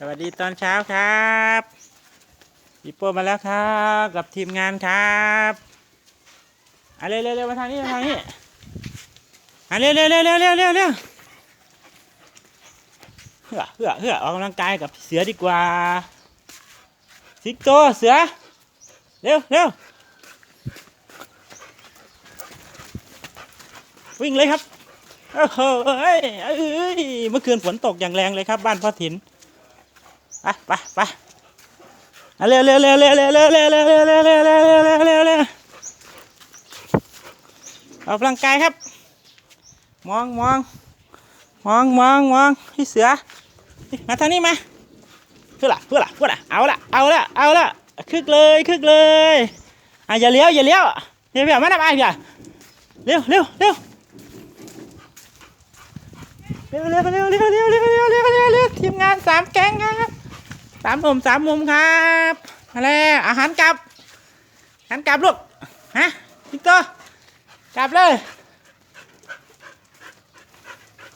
สวัสดีตอนเช้าครับพี่โป้มาแล้วครับ กับทีมงานครับอะเร็วเร็วเร็วมาทางนี้มาทางนี้อะเร็วเร็วเร็วเร็วเร็วเร็วเร็วเฮือเฮือเฮือออกกำลังกายกับเสือดีกว่าสิงโตเสือเร็วเร็ววิ่งเลยครับโอ้โหเอ้ยเอ้ยเมื่อคืนฝนตกอย่างแรงเลยครับ บ้านพ่อถิ่น ไปไปไปเร็วเร็วเร็วเร็วเร็วเร็วเร็วเร็วเร็วเร็วเร็วเร็วเร็วเร็วเออกกำลังกายครับ มองมองมองมองมองพี่เสือมาทางนี้มาเพื่อละเพื่อละเพื่อละเอาละเอาละเอาละคึกเลยคึกเลยอะอย่าเลี้ยวอย่าเลี้ยวเดี๋ยวเดี๋ยวมาหน้าบ้านอย่าเร็วเร็วเร็วเร็วเร็วเร็วเร็วเร็วเร็วเร็วเร็วเร็วเร็วทีมงานสามแก๊งครับ สามหนุ่มสามมุมครับมาแล้วอาหารกลับอาหารกลับลูกฮะพิกเตอร์กลับเลย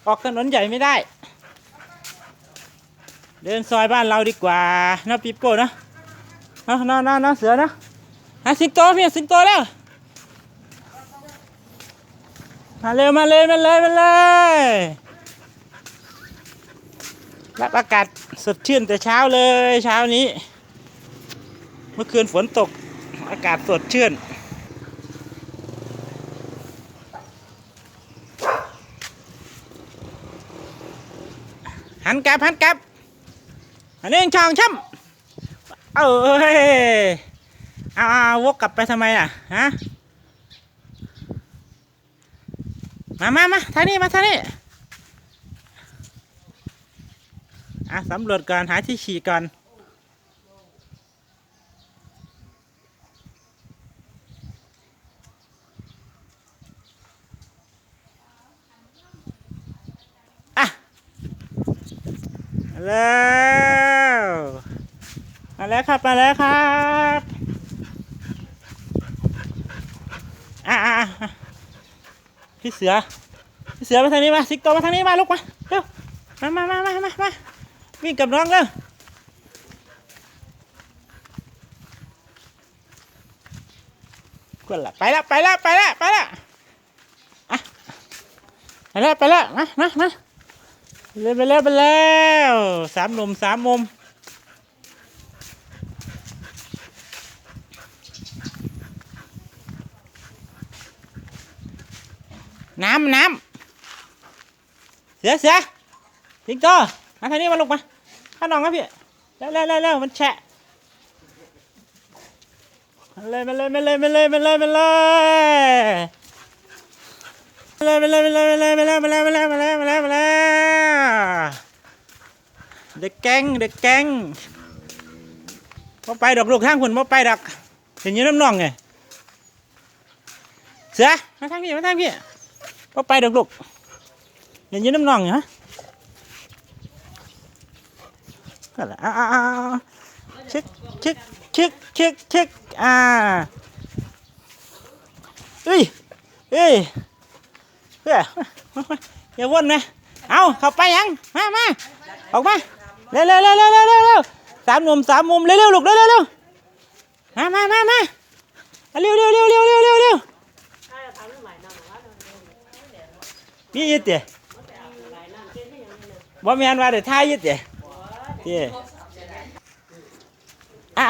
ออกถนนใหญ่ไม่ได้ เดินซอยบ้านเราดีกว่านะปิโป้นะนะนะนะเนะเสือนะฮะสิงโตพี่สิงโตแล้วมาเร็วมาเลยมาเลยมาเลย รับอากาศสดชื่นแต่เช้าเลยเช้านี้ เมื่อคืนฝนตกอากาศสดชื่น หันกลับหันกลับอันนี้ช่องช่ำเอ้ยเอาเอาวกกลับไปทำไมล่ะฮะมามามาทางนี้มาทางนี้ อะสำรวจก่อนหาที่ฉี่ก่อนอะมาแล้วมาแล้วครับมาแล้วครับอะอะพี่เสือพี่เสือมาทางนี้มาสิงโตมาทางนี้มาลูกมาเร็วมามามามามามา วิ่งกับน้องเร็วกดละไปละไปละไปละไปละอะไปละไปละมามามาเล่นไปแล้วไปแล้วสามหลุมสามมุมน้ำน้ำเสือเสือสิงโต มาทางนี้มาลูกมาข้าน้องครับพี่เร็วเร็วเร็วมันแฉะมาเลยมาเลยมาเลยมาเลยมาเลยมาเลยมาเลยมาเลยมาเลยมาเลยมาเลยมาเลยมาเลยมาเลยมาเลยมาเลยเด็กแก๊งเด็กแก๊งมาไปดอกลูกทางคุณมาไปดอกเห็นยืนน้ำนองไงเสือมาทางพี่มาทางพี่มาไปดอกลูกเห็นยืนน้ำนองเหรอ ก็ละอ้าวอ้าวชึกชึกชึกชึกชึกอ่าเอ้ยเอ้ยเพื่ออย่าวนนะเอาเข้าไปยังมามาออกมาเร็วเร็วเร็วเร็วเร็วเร็วสามมุมสามมุมเร็วเร็วลูกเร็วเร็วเร็วมามามามาเร็วเร็วเร็วเร็วเร็วเร็วเร็วมียึดเดี๋ยบ่แม่นว่าเดี๋ยวท่ายยึดเดี๋ย เดี๋ยอ่า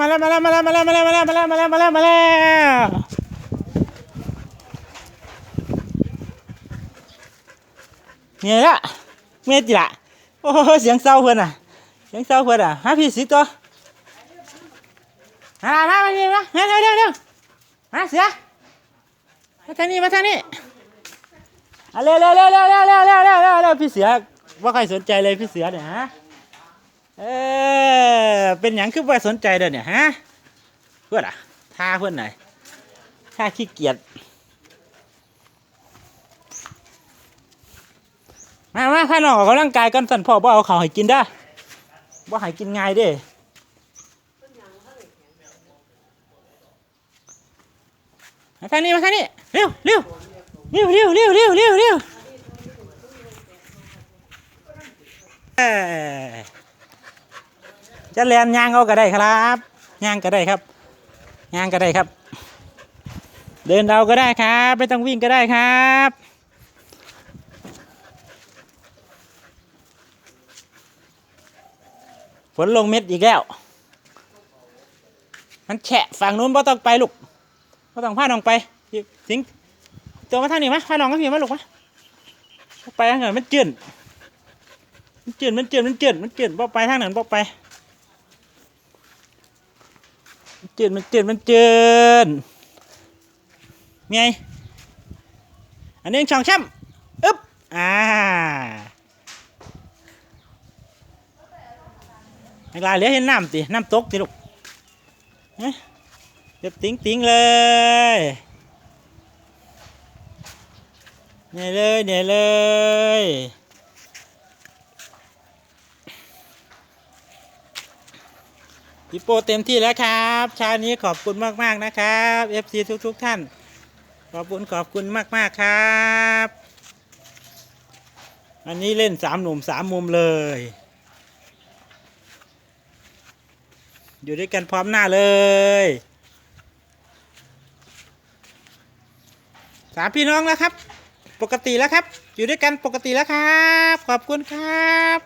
มาแล้วมาแล้วมาแล้วมาแล้วมาแล้วมาแล้วมาแล้วมาแล้วมาแล้วมาแล้วเมียละเมียจิละโอ้เสียงเศร้าเพื่อนอะเสียงเศร้าเพื่อนอะฮะพี่สิตัวมามามามามาเร็วเร็วเร็วมาเสือมาทางนี้มาทางนี้เร็วเร็วเร็วเร็วเร็วเร็วเร็วเร็วเร็วเร็วพี่เสือว่าใครสนใจเลยพี่เสือเนี่ยฮะ เออเป็นหยังคือว่าสนใจเด้อเนี่ยฮะเพื่อนอะท่าเพื่อนไหนท่าขี้เกียจมามาพาน้องออกกำลังกายกันสั่นพ่อบ่เอาข้าวให้กินได้บ่ให้กินง่ายเด้มาทางนี้มาทางนี้เร็วเร็วเร็วเร็วเร็วเร็วเร็วเร็ว จะแลนยางเอาก็ได้ครับยางก็ได้ครับยางก็ได้ครับ เดินเราก็ได้ครับไม่ต้องวิ่งก็ได้ครับฝนลงเม็ดอีกแล้ว มันแฉะฝั่งนู้นบ่ต้องไปลูกบ่ต้องพาน้องไปสิงตัวมาทางนี้มาพาน้องก็พี่มาลูกมาไปทางนั้นมันจืดมันจืดมันจืดมันจืดมันจืดบ่ไปทางนั้นบ่ไปมัน จืดมันจืดมันจืดมีไงอันนี้ช่องช่ำอึ๊บอ่าไอ้ลายเหลือเห็นน้ำติน้ำตกติลูกเฮ้ยเดี๋ยวติ๋งติ๋งเลยเนี่ยเลยเนี่ยเลย พี่โปเต็มที่แล้วครับเช้านี้ขอบคุณมากๆนะครับ FC ทุกๆท่าน ขอบคุณขอบคุณมากๆครับ อันนี้เล่นสามหนุ่มสามมุมเลย อยู่ด้วยกันพร้อมหน้าเลยสามพี่น้องแล้วครับ ปกติแล้วครับ อยู่ด้วยกันปกติแล้วครับ ขอบคุณครับ